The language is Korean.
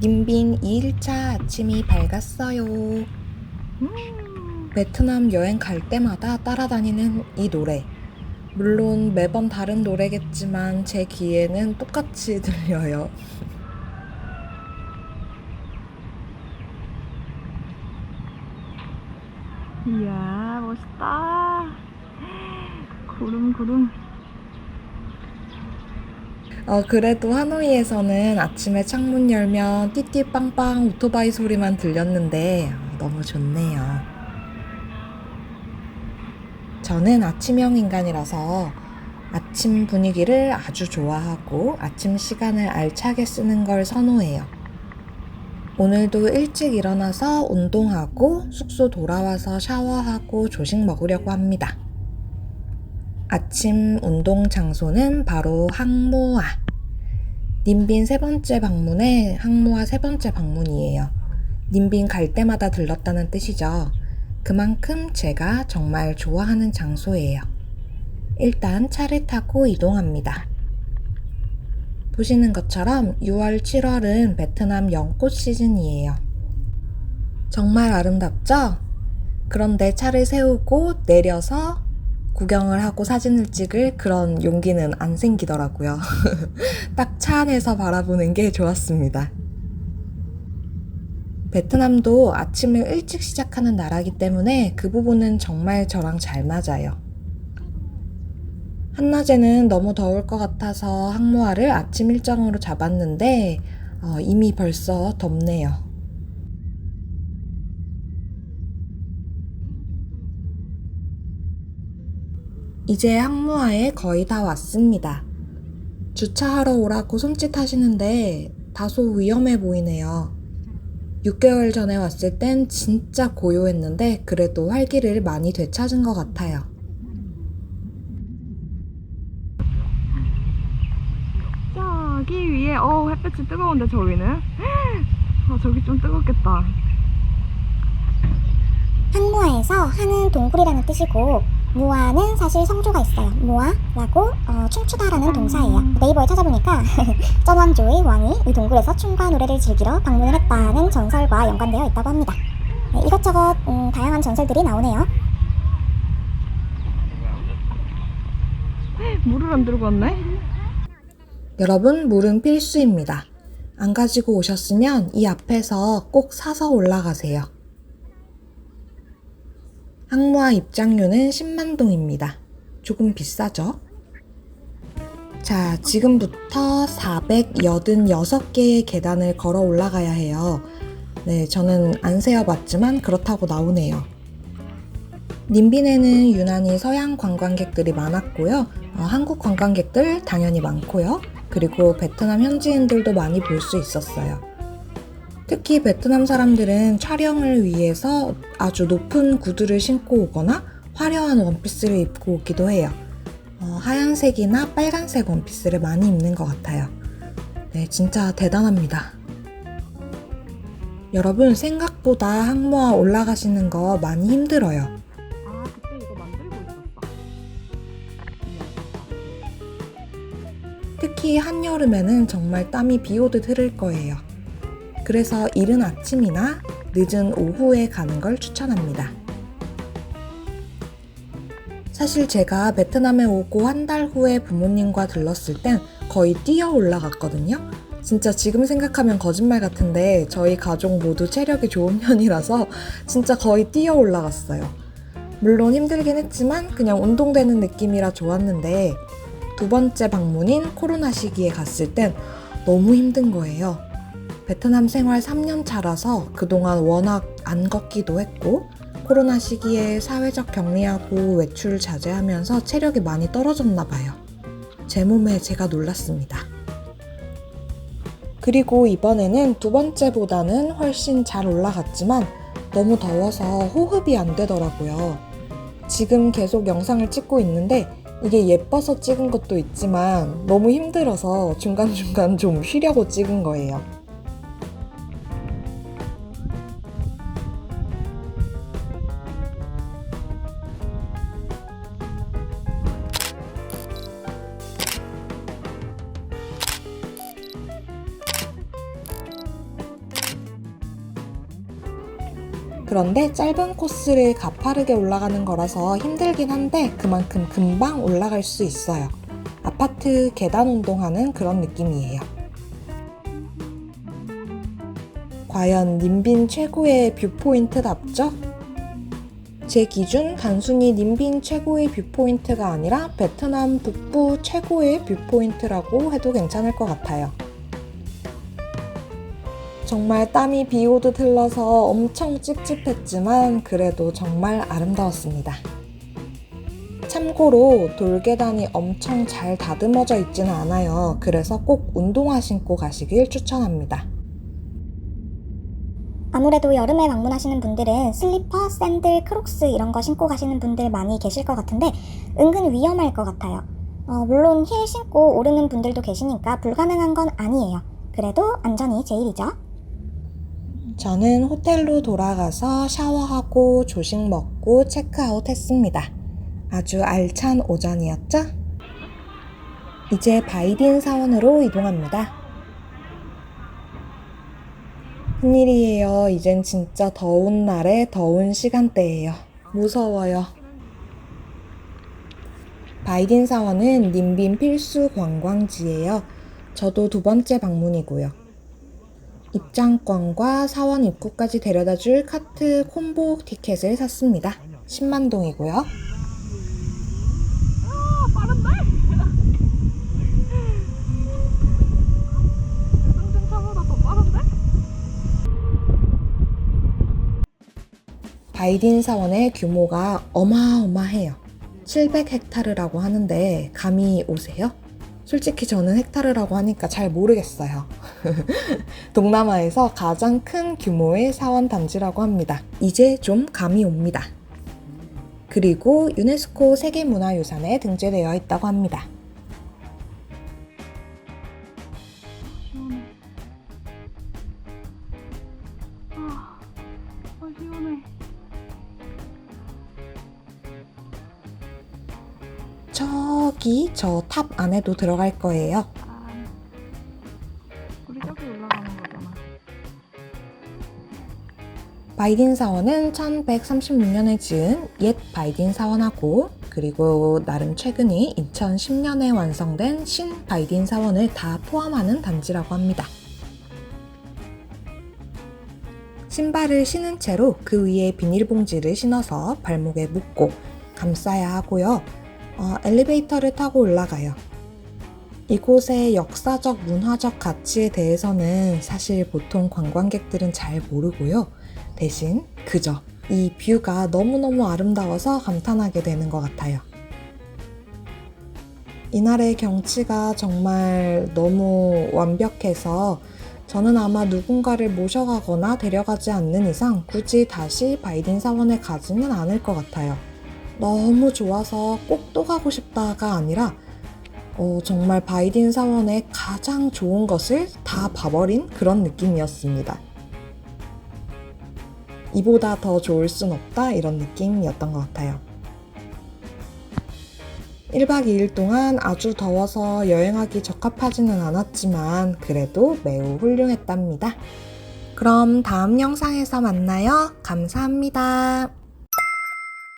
님빈 2일차 아침이 밝았어요. 베트남 여행 갈 때마다 따라다니는 이 노래. 물론 매번 다른 노래겠지만 제 귀에는 똑같이 들려요. 이야 멋있다 구름 구름 어, 그래도 하노이에서는 아침에 창문 열면 띠띠빵빵 오토바이 소리만 들렸는데 어, 너무 좋네요. 저는 아침형 인간이라서 아침 분위기를 아주 좋아하고 아침 시간을 알차게 쓰는 걸 선호해요. 오늘도 일찍 일어나서 운동하고 숙소 돌아와서 샤워하고 조식 먹으려고 합니다. 아침 운동 장소는 바로 항모아. 님빈 세 번째 방문에 항모아 세 번째 방문이에요. 님빈 갈 때마다 들렀다는 뜻이죠. 그만큼 제가 정말 좋아하는 장소예요. 일단 차를 타고 이동합니다. 보시는 것처럼 6월, 7월은 베트남 연꽃 시즌이에요. 정말 아름답죠? 그런데 차를 세우고 내려서 구경을 하고 사진을 찍을 그런 용기는 안 생기더라고요. 딱 차 안에서 바라보는 게 좋았습니다. 베트남도 아침을 일찍 시작하는 나라기 때문에 그 부분은 정말 저랑 잘 맞아요. 한낮에는 너무 더울 것 같아서 항모아를 아침 일정으로 잡았는데 어, 이미 벌써 덥네요. 이제 항모아에 거의 다 왔습니다. 주차하러 오라고 손짓하시는데 다소 위험해 보이네요. 6개월 전에 왔을 땐 진짜 고요했는데 그래도 활기를 많이 되찾은 것 같아요. 저기 위에 어 햇볕이 뜨거운데 저기는 아 저기 좀 뜨겁겠다 항모아에서 하는 동굴이라는 뜻이고 무아는 사실 성조가 있어요. 무아라고 어, 춤추다라는 동사예요. 네이버에 찾아보니까 전원조의 왕이 이 동굴에서 춤과 노래를 즐기러 방문을 했다는 전설과 연관되어 있다고 합니다. 네, 이것저것 음, 다양한 전설들이 나오네요. 물을 안 들고 왔네 여러분, 물은 필수입니다. 안 가지고 오셨으면 이 앞에서 꼭 사서 올라가세요. 항모아 입장료는 10만 동입니다. 조금 비싸죠? 자, 지금부터 486개의 계단을 걸어 올라가야 해요. 네, 저는 안 세어봤지만 그렇다고 나오네요. 님빈에는 유난히 서양 관광객들이 많았고요. 어, 한국 관광객들 당연히 많고요. 그리고 베트남 현지인들도 많이 볼 수 있었어요. 특히 베트남 사람들은 촬영을 위해서 아주 높은 구두를 신고 오거나 화려한 원피스를 입고 오기도 해요. 어, 하얀색이나 빨간색 원피스를 많이 입는 것 같아요. 네, 진짜 대단합니다. 여러분, 생각보다 항모아 올라가시는 거 많이 힘들어요. 아 그때 이거 만들고 있었어 특히 한여름에는 정말 땀이 비 오듯 흐를 거예요. 그래서 이른 아침이나 늦은 오후에 가는 걸 추천합니다. 사실 제가 베트남에 오고 한 달 후에 부모님과 들렀을 땐 거의 뛰어 올라갔거든요. 진짜 지금 생각하면 거짓말 같은데 저희 가족 모두 체력이 좋은 편이라서 진짜 거의 뛰어 올라갔어요. 물론 힘들긴 했지만 그냥 운동되는 느낌이라 좋았는데 두 번째 방문인 코로나 시기에 갔을 땐 너무 힘든 거예요. 베트남 생활 3년 차라서 그동안 워낙 안 걷기도 했고 코로나 시기에 사회적 격리하고 외출 자제하면서 체력이 많이 떨어졌나 봐요. 제 몸에 제가 놀랐습니다. 그리고 이번에는 두 번째보다는 훨씬 잘 올라갔지만 너무 더워서 호흡이 안 되더라고요. 지금 계속 영상을 찍고 있는데 이게 예뻐서 찍은 것도 있지만 너무 힘들어서 중간중간 좀 쉬려고 찍은 거예요. 그런데 짧은 코스를 가파르게 올라가는 거라서 힘들긴 한데 그만큼 금방 올라갈 수 있어요. 아파트 계단 운동하는 그런 느낌이에요. 과연 님빈 최고의 뷰포인트답죠? 제 기준 단순히 님빈 최고의 뷰포인트가 아니라 베트남 북부 최고의 뷰포인트라고 해도 괜찮을 것 같아요. 정말 땀이 비 오듯 흘러서 엄청 찝찝했지만 그래도 정말 아름다웠습니다. 참고로 돌계단이 엄청 잘 다듬어져 있지는 않아요. 그래서 꼭 운동화 신고 가시길 추천합니다. 아무래도 여름에 방문하시는 분들은 슬리퍼, 샌들, 크록스 이런 거 신고 가시는 분들 많이 계실 것 같은데 은근 위험할 것 같아요. 어, 물론 힐 신고 오르는 분들도 계시니까 불가능한 건 아니에요. 그래도 안전이 제일이죠. 저는 호텔로 돌아가서 샤워하고 조식 먹고 체크아웃 했습니다. 아주 알찬 오전이었죠? 이제 바이딘 사원으로 이동합니다. 큰일이에요. 이젠 진짜 더운 날에 더운 시간대예요. 무서워요. 바이딘 사원은 님빈 필수 관광지예요. 저도 두 번째 방문이고요. 입장권과 사원 입구까지 데려다 줄 카트 콤보 티켓을 샀습니다. 10만 동이고요. 아? 바이딘 사원의 규모가 어마어마해요. 700헥타르라고 하는데 감이 오세요? 솔직히 저는 헥타르라고 하니까 잘 모르겠어요. 동남아에서 가장 큰 규모의 사원 단지라고 합니다. 이제 좀 감이 옵니다. 그리고 유네스코 세계문화유산에 등재되어 있다고 합니다. 저기 저 탑 안에도 들어갈 거예요. 바이딘 사원은 1136년에 지은 옛 바이딘 사원하고 그리고 나름 최근이 2010년에 완성된 신 바이딘 사원을 다 포함하는 단지라고 합니다. 신발을 신은 채로 그 위에 비닐봉지를 신어서 발목에 묶고 감싸야 하고요. 어, 엘리베이터를 타고 올라가요. 이곳의 역사적 문화적 가치에 대해서는 사실 보통 관광객들은 잘 모르고요. 대신 그저 이 뷰가 너무너무 아름다워서 감탄하게 되는 것 같아요. 이날의 경치가 정말 너무 완벽해서 저는 아마 누군가를 모셔가거나 데려가지 않는 이상 굳이 다시 바이딘 사원에 가지는 않을 것 같아요. 너무 좋아서 꼭 또 가고 싶다가 아니라 어, 정말 바이딘 사원의 가장 좋은 것을 다 봐버린 그런 느낌이었습니다. 이보다 더 좋을 순 없다 이런 느낌이었던 것 같아요. 1박 2일 동안 아주 더워서 여행하기 적합하지는 않았지만 그래도 매우 훌륭했답니다. 그럼 다음 영상에서 만나요. 감사합니다.